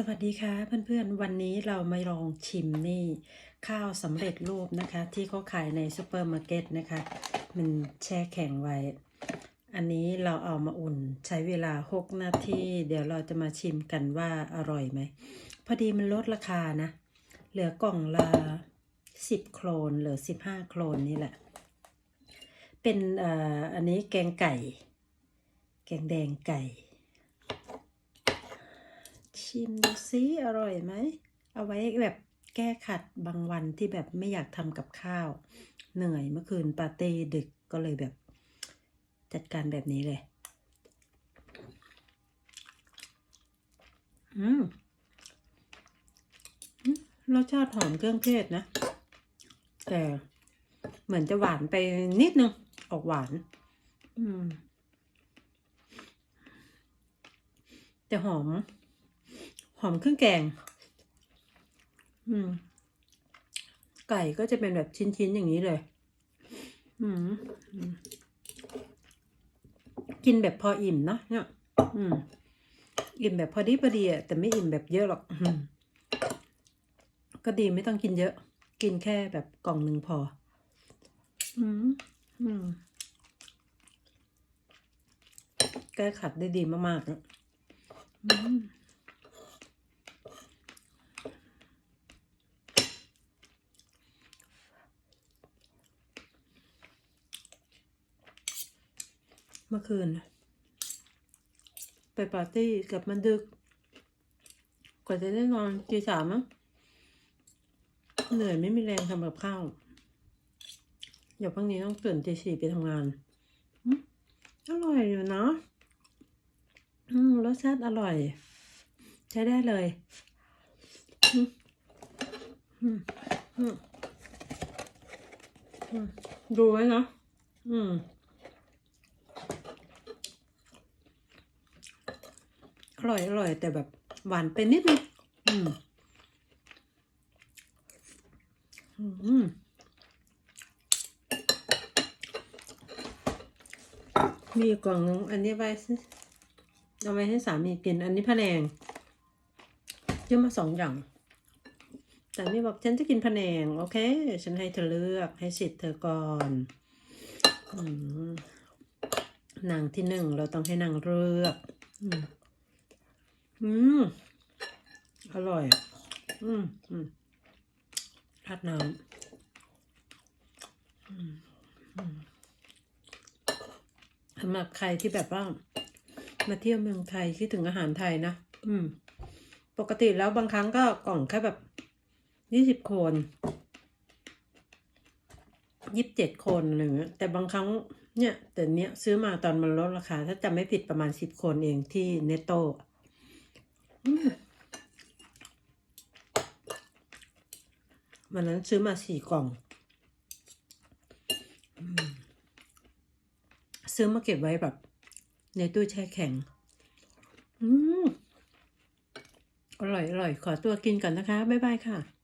สวัสดีค่ะเพื่อนๆ วันนี้เรามาลองชิมนี่ ข้าวสำเร็จรูปนะคะ ที่เขาขายในซูเปอร์มาร์เก็ตนะคะ มันแช่แข็งไว้ อันนี้เราเอามาอุ่นใช้เวลา 6 นาที เดี๋ยวเราจะมาชิมกันว่าอร่อยไหม พอดีมันลดราคานะ เหลือกล่องละ 10 โครนเหลือ 15 โครนนี่แหละ เป็นออันนี้แกงไก่ แกงแดงไก่ ชิมดูซิอร่อยไหม เอาไว้แบบแก้ขัดบางวันที่แบบไม่อยากทำกับข้าว เหนื่อยเมื่อคืนปาร์ตี้ดึกก็เลยแบบ จัดการแบบนี้เลยอืมอืมรสชาติหอมเครื่องเทศนะ แต่เหมือนจะหวานไปนิดนึง ออกหวาน อืม แต่หอม หอมเครื่องแกง อืม ไก่ก็จะเป็นแบบชิ้นๆอย่างนี้เลย อืมอมกินแบบพออิ่มนะเนี่ย อืม อิ่มแบบพอดีพอดีอะแต่ไม่อิ่มแบบเยอะหรอกอืมก็ดีไม่ต้องกินเยอะ กินแค่แบบกล่องหนึ่งพอ อืม อืมแก้ขัดได้ดีมากๆอืม เมื่อคืน ไปปาร์ตี้กับมันดึก กว่าจะได้นอนตีสามเหนื่อยไม่มีแรงทำกับข้าวเดี๋ยวพรุ่งนี้ต้องตื่นตีสี่ไปทำงานอร่อยอยู่นะรสชาติอร่อย ใช้ได้เลยดูไว้นะ อืม อร่อยอร่อย แต่แบบหวานไปนิดนึงอืมอืมมีกล่องนึงอันนี้ไว้เอาไว้ให้สามีกิน อันนี้พะแนงเยอะมาสองอย่าง แต่นี่บอกฉันจะกินพะแนงโอเค ฉันให้เธอเลือกให้สิทธิ์เธอก่อนอนางที่หนึ่งเราต้องให้นางเลือก อืม อืม อร่อย อืมอืมราดน้ำอืมสำหรับใครที่แบบว่า มาเที่ยวเมืองไทยคิดถึงอาหารไทยนะ อืม ปกติแล้วบางครั้งก็กล่องแค่แบบยี่สิบคนยี่สิบเจ็ดคนอะไรเงี้ยแต่บางครั้งเนี่ย แต่เนี้ยซื้อมาตอนมันลดราคา ถ้าจำไม่ผิดประมาณสิบคนเองที่เนโตอืม วันนั้นซื้อมาสี่กล่องอซื้อมาเก็บไว้แบบ ในตู้แช่แข็ง อืมอร่อยอร่อย ขอตัวกินก่อนนะคะ บ๊ายบายค่ะ